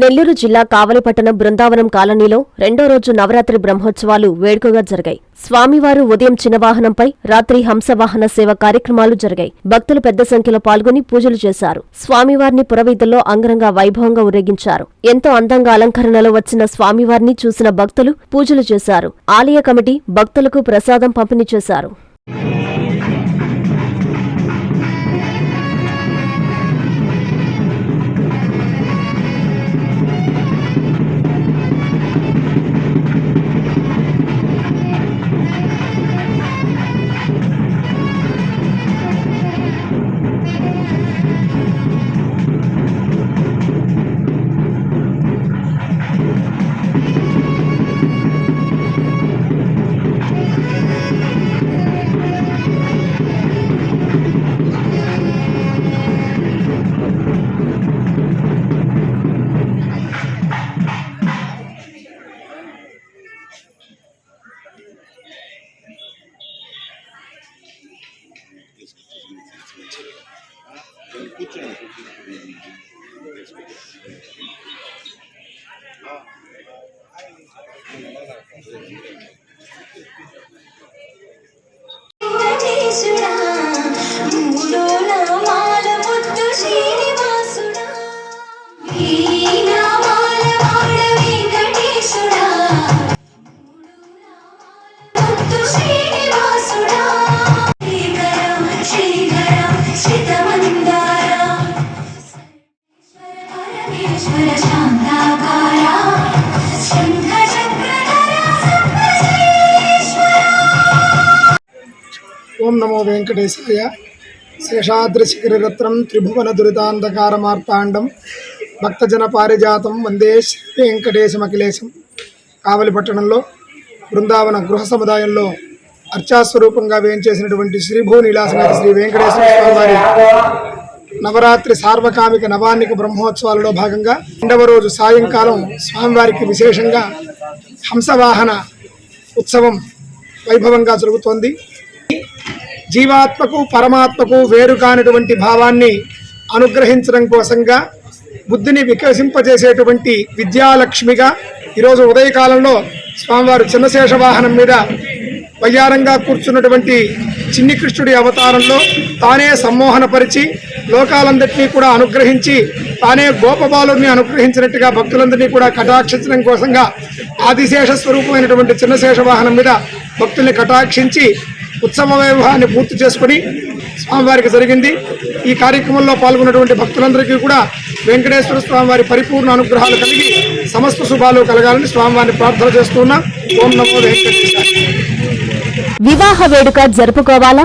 నెల్లూరు జిల్లా కావలిపట్టణం బృందావనం కాలనీలో రెండో రోజు నవరాత్రి బ్రహ్మోత్సవాలు వేడుకగా జరిగాయి. స్వామివారు ఉదయం చిన్నవాహనంపై రాత్రి హంసవాహన సేవ కార్యక్రమాలు జరిగాయి. భక్తులు పెద్ద సంఖ్యలో పాల్గొని పూజలు చేశారు. స్వామివారిని పురవీధుల్లో అంగరంగ వైభవంగా ఊరేగించారు. ఎంతో అందంగా అలంకరణలో వచ్చిన స్వామివారిని చూసిన భక్తులు పూజలు చేశారు. ఆలయ కమిటీ భక్తులకు ప్రసాదం పంపిణీ చేశారు. কৃষ্ণ মুলো ఓం నమో వెంకటేశాయ. శేషాద్రిశిఖరిరత్నం త్రిభువన దురితాంధకారమార్తాండం. భక్తజన పారిజాతం వందే శ్రీ వెంకటేశమఖిలేశం. కావలి పట్టణంలో బృందావన గృహ సముదాయంలో అర్చాస్వరూపంగా వేయించేసినటువంటి శ్రీభూ నీలాసన శ్రీ వెంకటేశ్వర స్వామి వారి నవరాత్రి సార్వకామిక నవాన్నిక బ్రహ్మోత్సవాలలో భాగంగా రెండవ రోజు సాయంకాలం స్వామివారికి విశేషంగా హంసవాహన ఉత్సవం వైభవంగా జరుగుతోంది. జీవాత్మకు పరమాత్మకు వేరు కానటువంటి భావాన్ని అనుగ్రహించడం కోసంగా బుద్ధిని వికసింపజేసేటువంటి విద్యాలక్ష్మిగా ఈరోజు ఉదయకాలంలో స్వామివారు చిన్నశేష వాహనం మీద వయ్యారంగా కూర్చున్నటువంటి చిన్ని కృష్ణుడి అవతారంలో తానే సమ్మోహనపరిచి లోకాలందరినీ కూడా అనుగ్రహించి తానే గోపబాలుని అనుగ్రహించినట్టుగా భక్తులందరినీ కూడా కటాక్షించడం కోసంగా ఆదిశేష స్వరూపమైనటువంటి చిన్నశేష వాహనం మీద భక్తుల్ని కటాక్షించి ఉత్సవ వైభవాన్ని పూర్తి చేసుకుని స్వామివారికి జరిగింది. ఈ కార్యక్రమంలో పాల్గొన్నటువంటి భక్తులందరికీ కూడా వెంకటేశ్వర స్వామివారి పరిపూర్ణ అనుగ్రహాలు కలిగి సమస్త శుభాలు కలగాలని స్వామివారిని ప్రార్థన చేస్తున్నా ఓం నమో వెంకటేశ్వర వివాహ వేడుక జరుపుకోవాలా?